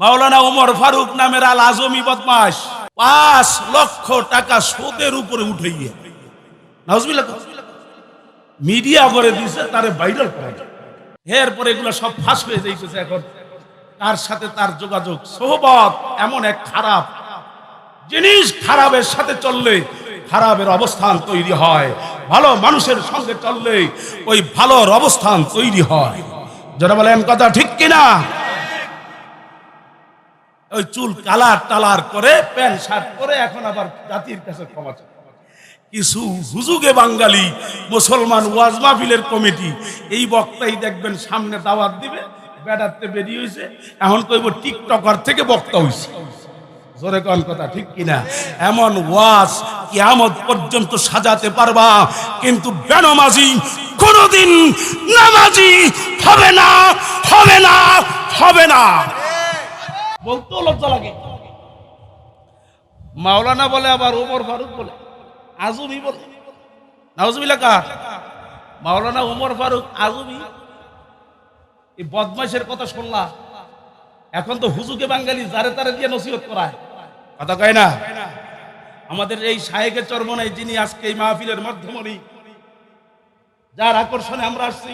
মাওলানা উমর ফারুক নামের আল আজমি বদমাস পাঁচ লক্ষ টাকা সুদের উপরে উঠে গিয়ে মিডিয়া করে দিছে, তারে ভাইরাল করা। এরপরে এগুলো সব ফাঁস হয়ে যাইতেছে এখন। তার সাথে তার যোগাযোগ। সোহবত এমন এক খারাপ জিনিস খারাপের সাথে চললে খারাপের অবস্থান তৈরি হয়। ভালো মানুষের সঙ্গে চললে ওই ভালোর অবস্থান তৈরি হয়। যারা বলেন কথা ঠিক কিনা? ওই চুল কালার টালার করে, প্যান্ট শার্ট করে এখন আবার জাতির কাছে ক্ষমা চায়। কিছু হুজুগে বাঙালি, মুসলমান ওয়াজ মাহফিলের কমিটি, এই বক্তাই দেখবেন সামনে দাওয়াত দিবে, বেড়াতে বেরিয়ে হয়েছে এখন কইব টিকটকার থেকে বক্তা হইছে। জোরে কোন কথা, ঠিক কিনা? এমন ওয়াজ কিয়ামত পর্যন্ত সাজাতে পারবা, কিন্তু বেনমাজি কোনোদিন নামাজি হবে না হবে না হবে না। বলতেও লজ্জা লাগে। মাওলানা বলে, আবার ওমর ফারুক বলে, আজমি বলে। কার? মাওলানা উমর ফারুক আজমি। এই বদমাইশের কথা শুনলা এখন তো হুজুকে বাঙালি জারে তারে দিয়ে নসিহত করায়। কথা কয় না? আমাদের এই শাহেকের চরমনায় যিনি আজকে এই মাহফিলের মাধ্যমে যার আকর্ষণে আমরা আসছি,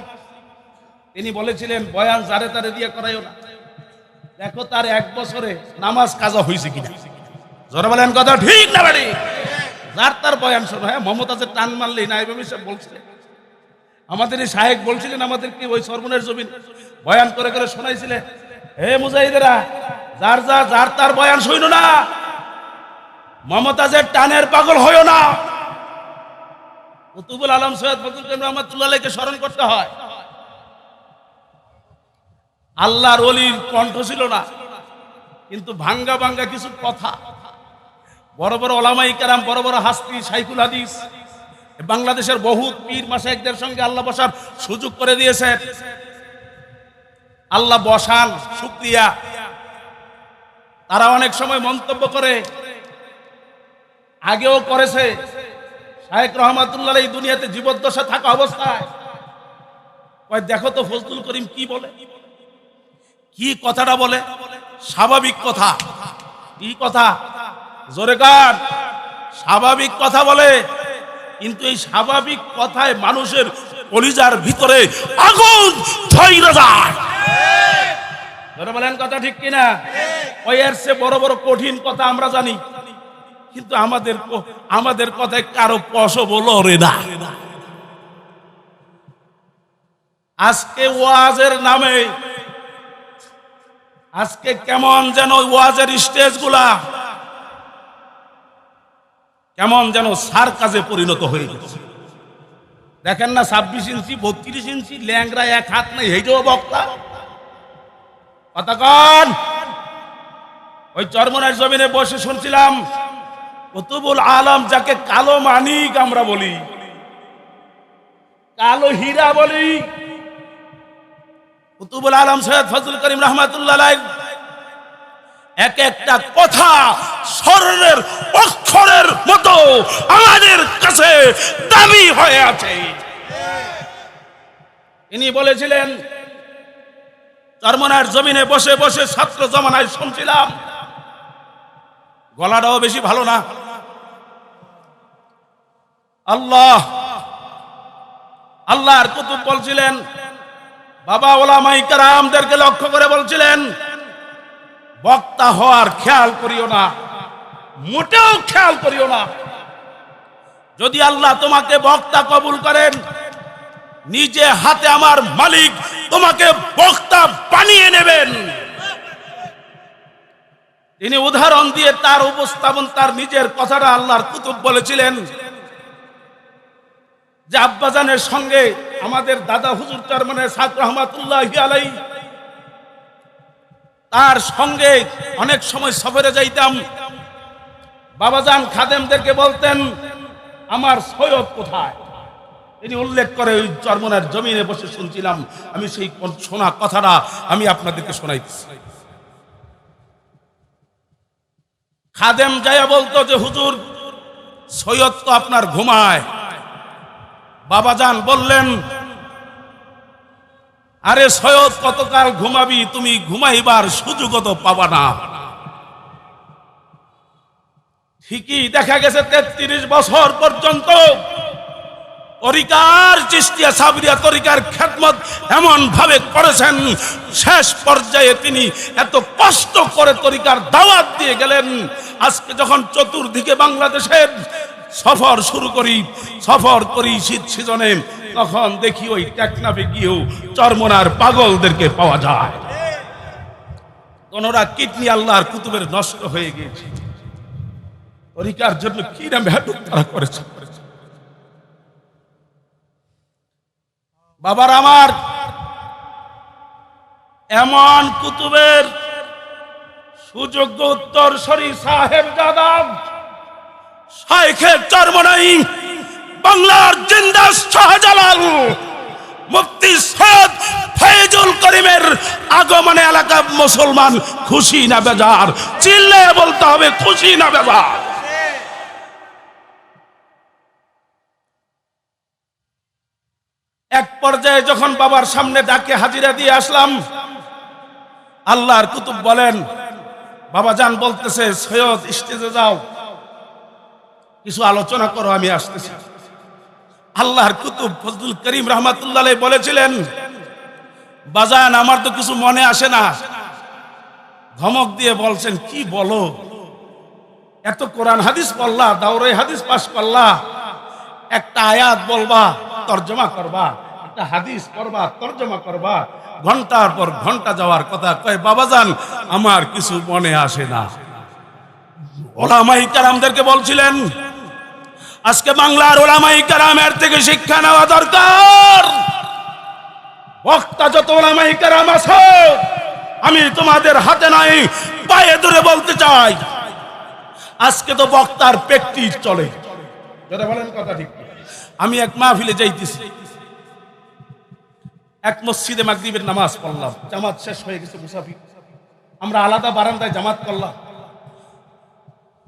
তিনি বলেছিলেন, বয়ান জারে তারে দিয়ে করাইও না। দেখো তার এক বছরে নামাজ কাজা হয়েছে কিনা। জোরে বলেন কথা ঠিক না বাড়ি? যার তার বয়ান শোনো। হ্যাঁ মমতাজের টান মারলেই না এভাবে সব বলছিলেন। আমাদের এই সাহেব বলছিলেন আমাদেরকে ওই সর্বনের জমিন? বয়ান করে করে শোনাইছিলেন। হে মুজাহিদেরা, যার যা, যার তার বয়ান শৈন না। মমতাজের টানের পাগল হইও না। কুতুবুল আলম সৈয়দ করিম রহমতুল্লাহকে স্মরণ করতে হয়। আল্লাহর অলির কণ্ঠ ছিল না। কিন্তু ভাঙ্গা ভাঙ্গা কিছু কথা। বড় বড় ওলামাই কারাম, বড় বড় হাস্তি সাইকুল হাদিস বাংলাদেশের বহুত পীর মাসে একদের সঙ্গে আল্লাহ বসার সুযোগ করে দিয়েছেন আল্লাহ বসান, শুক্রিয়া। তারা অনেক সময় মন্তব্য করে, আগেও করেছে। শাহেক রহমাতুল্লাহ এই দুনিয়াতে জীবদ্দশা থাকা অবস্থায়। দেখো তো ফজলুল করিম কি বলে? কি কথাটা বলে? স্বাভাবিক কথা। কি কথা? জোরে গান। স্বাভাবিক কথা বলে। কিন্তু এই স্বাভাবিক কথায় মানুষের কলিজার ভিতরে আগুন বলেন কথা ঠিক কিনা? ওই সে বড় বড় কঠিন কথা আমরা জানি। কিন্তু আমাদের আমাদের কথায় কারও পশবল রে না। আজকে ওয়াজের নামে আজকে কেমন যেন ওয়াজের স্টেজগুলা কেমন যেন সার কাজে পরিণত হয়ে গেছে। দেখেন না, ছাব্বিশ ইঞ্চি, বত্রিশ ইঞ্চি ল্যাংরা এক হাত নেই হেইটাও বক্তা। কতক্ষণ ওই চরমনার জমিনে বসে শুনছিলাম, কতুবুল আলম যাকে কালো মানিক আমরা বলি, কালো হীরা বলি। কুতুবুল আলম সৈয়দ ফজল করিম রহমাতুল্লাহ এক একটা কথা স্বর্ণের, অক্ষরের মতো আমাদের কাছে দামি হয়ে আছে। ইনি বলেছিলেন, চরমনার জমিনে বসে বসে ছাত্র জমানায় শুনছিলাম। গলাটাও বেশি ভালো না। আল্লাহ, আল্লাহর কুতুব বলছিলেন বাবা ওলামাই কারামদেরকে লক্ষ্য করে বলছিলেন, বক্তা হওয়ার খেয়াল করিও না, মোটেও খেয়াল করিও না। যদি আল্লাহ তোমাকে বক্তা কবুল করেন, নিজে হাতে আমার মালিক তোমাকে বক্তা বানিয়ে নেবেন। তিনি উদাহরণ দিয়ে তার উপস্থাপন, তার নিজের কথাটা আল্লাহর কুতুব বলেছিলেন যে আব্বাজানের সঙ্গে আমাদের দাদা হুজুর চরমানের সাদ রহমাতুল্লাহ আলাই তার সঙ্গে অনেক সময় সফরে যাইতাম। বাবাজান খাদেমদেরকে বলতেন, আমার সৈয়দ কোথায়? তিনি উল্লেখ করে ওই চরমনার জমিনে বসে শুনছিলাম, আমি সেই শোনা কথাটা আমি আপনাদেরকে শোনাইতেছি। খাদেম যাইয়া বলতো যে, হুজুর, সৈয়দ তো আপনার ঘুমায়। বাবাজান বললেন, আরে সৈয়দ, কতকাল ঘুমাবি? তুমি ঘুমাইবার সুযোগ তো পাবা না। ঠিকই দেখা গেছে তেত্রিশ বছর পর্যন্ত তরিকার চিস্তিয়া সাবরিয়া তরিকার খেদমত এমন ভাবে করেছেন। শেষ পর্যায়ে তিনি এত কষ্ট করে তরিকার দাওয়াত দিয়ে গেলেন। আজকে যখন চতুর্দিকে বাংলাদেশের সফর শুরু করি, সফর করি শীত সিজনে। তখন দেখি ওই টেকনাফে গিয়েও চরমনার পাগলদেরকে পাওয়া যায়। কোনরা কিডনি আল্লাহর কুতুবের নষ্ট হয়ে গিয়েছে। তরিকার জন্য কি না মেহনত তারা করেছে। বাবার আমার, এমন কুতুবের সুযোগ্য উত্তর শরী সাহেব যাদব বাংলার জিন্দাস শাহজালাল, মুফতি সৈয়দ ফৈজুল করিমের আগমনে এলাকা মুসলমান খুশি না বেজার। চিল্লে বলতে হবে, খুশি না বেজার। এক পর্যায়ে যখন বাবার সামনে ডাকে হাজিরা দিয়ে আসলাম, আল্লাহর কুতুব বলেন, বাবা জান বলতেছে, সৈয়দ, স্টেজে যাও। কিছু আলোচনা করো, আমি আসতেছি। আল্লাহর কুতুব ফজলুল করিম রহমাতুল্লাহ বলেছিলেন, বাজান, আমার তো কিছু মনে আসে না। ধমক দিয়ে বলছেন, কি বলো? এত কোরআন হাদিস পড়লা দাউরাই হাদিস পাশ করলা, একটা আয়াত বলবা, তর্জমা করবা, একটা হাদিস করবা তর্জমা করবা, ঘণ্টার পর ঘণ্টা যাওয়ার কথা কয় বাবাজান আমার কিছু মনে আসে না। ওলামাই কারামদেরকে বলছিলেন আজকে বাংলার ওলামাই কারামের থেকে শিক্ষা নেওয়া দরকার। বক্তা যত ওলামাই কারাম আছে, আমি তোমাদের হাতে নাই, পায়ে দূরে বলতে চাই। আজকে তো বক্তার প্র্যাকটিস চলে। বলেন কথা ঠিক। আমি এক মাহফিলে যাইতেছি। এক মসজিদে মাগরিবের নামাজ পড়লাম। জামাত শেষ হয়ে গেছে মুসাফির। আমরা আলাদা বারান্দায় জামাত করলাম।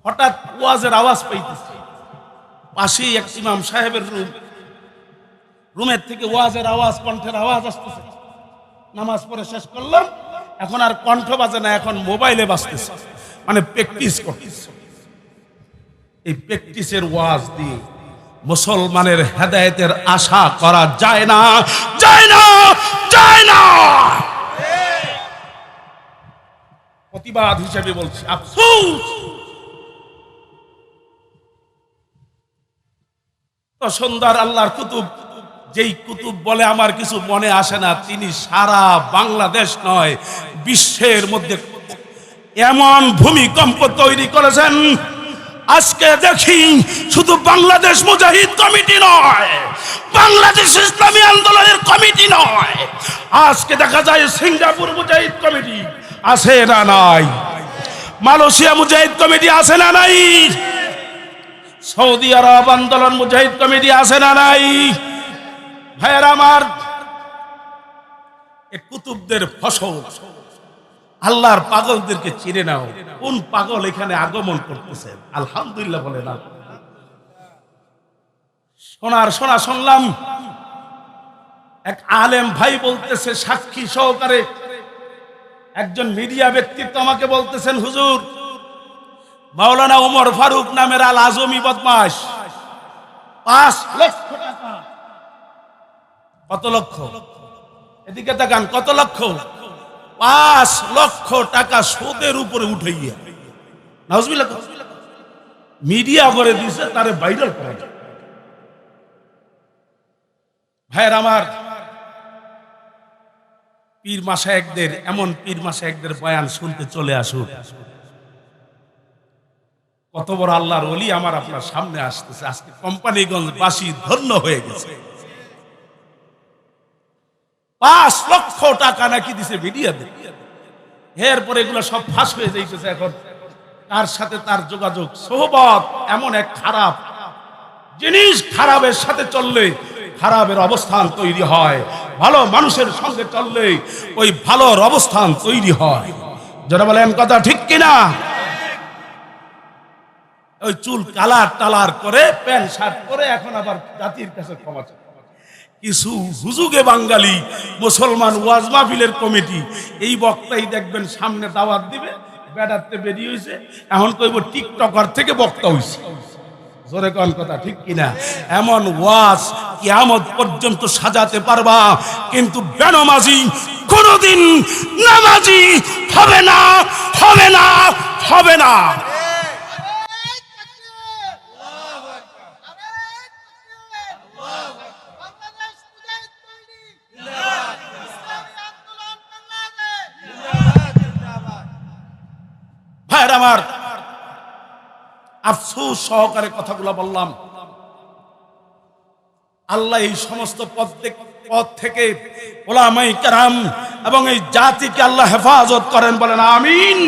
হঠাৎ ওয়াজের আওয়াজ পাইতেছি। পাশেই এক ইমাম সাহেবের রুম। রুমের থেকে ওয়াজের আওয়াজ, কণ্ঠের আওয়াজ আসতেছে। নামাজ পড়ে শেষ করলাম। এখন আর কণ্ঠ বাজে না, এখন মোবাইলে বাজতেছে। মানে প্র্যাকটিস করতেছে। এই প্র্যাকটিসের ওয়াজ দিয়ে মুসলমানের হেদায়েতের আশা করা যায় না যায় না যায় না। প্রতিবাদ হিসেবে বলছি, আফসোস। সুন্দর আল্লাহর কুতুব। যেই কুতুব বলে আমার কিছু মনে আসে না, তিনি সারা বাংলাদেশ নয়, বিশ্বের মধ্যে এমন ভূমিকম্প তৈরি করেছেন, আজকে দেখি শুধু বাংলাদেশ মুজাহিদ কমিটি নয়, বাংলাদেশ ইসলামী আন্দোলনের কমিটি নয়, আজকে দেখা যায় সিঙ্গাপুর মুজাহিদ কমিটি আছে না নাই, মালয়েশিয়া মুজাহিদ কমিটি আছে না নাই সৌদি আরব আন্দোলন মুজাহিদ কমিটি আছে না নাই? ভাইয়ের আমার কুতুবদের ফসল। আল্লাহর পাগলদেরকে চিনে নাও। কোন পাগল এখানে আগমন করতেছে? আলহামদুলিল্লাহ বলে না। শোনার শোনা শুনলাম, এক আলেম ভাই বলতেছে, সাক্ষী সহকারে একজন মিডিয়া ব্যক্তিত্ব আমাকে বলতেছেন, হুজুর মাওলানা উমর ফারুক নামের আল আজমি বদমাস পাঁচ লক্ষ কত লক্ষ? এদিকে তাকান, কত লক্ষ? পাঁচ লক্ষ টাকা সুদের উপরে উঠাইয়া নাউজবিল্লাহ। মিডিয়া করে দিছে, তারে ভাইরাল করে। ভাইয়ের আমার, পীর মাসা একদের এমন পীর মাসা একদের বয়ান শুনতে চলে আসুন। কত বড় আল্লাহর অলি আমার আপনার সামনে আসতেছে। আজকে কোম্পানিগঞ্জ বাসী ধন্য হয়ে গেছে। পাঁচ লক্ষ টাকা নাকি দিছে মিডিয়াতে এরপরে এগুলো সব ফাঁস হয়ে যাইতেছে এখন। তার সাথে তার যোগাযোগ সোহবত এমন এক খারাপ জিনিস খারাপের সাথে চললে খারাপের অবস্থান তৈরি হয়। ভালো মানুষের সঙ্গে চললে ওই ভালোর অবস্থান তৈরি হয়। যারা বলেন কথা ঠিক কিনা? ওই চুল কালার টালার করে, প্যান্ট, শার্ট করে এখন আবার জাতির কাছে ক্ষমা চায়। কিছু হুজুগে বাঙালি, মুসলমান ওয়াজ মাহফিলের কমিটি, এই বক্তাই দেখবেন সামনে দাওয়াত দিবে, বেড়াতে বেরিয়ে হয়েছে এখন কইব টিকটকার থেকে বক্তা হইছে। জোরে কোন কথা, ঠিক কিনা? এমন ওয়াজ কিয়ামত পর্যন্ত সাজাতে পারবা, কিন্তু বেনমাজি কোনোদিন নামাজি হবে না হবে না হবে না। ভাইয়ের আমার। আফসোস সহকারে কথাগুলো বললাম। আল্লাহ এই সমস্ত পদ পদ থেকে ওলামাই কারাম এবং এই জাতিকে আল্লাহ হেফাজত করেন বলেন, আমিন।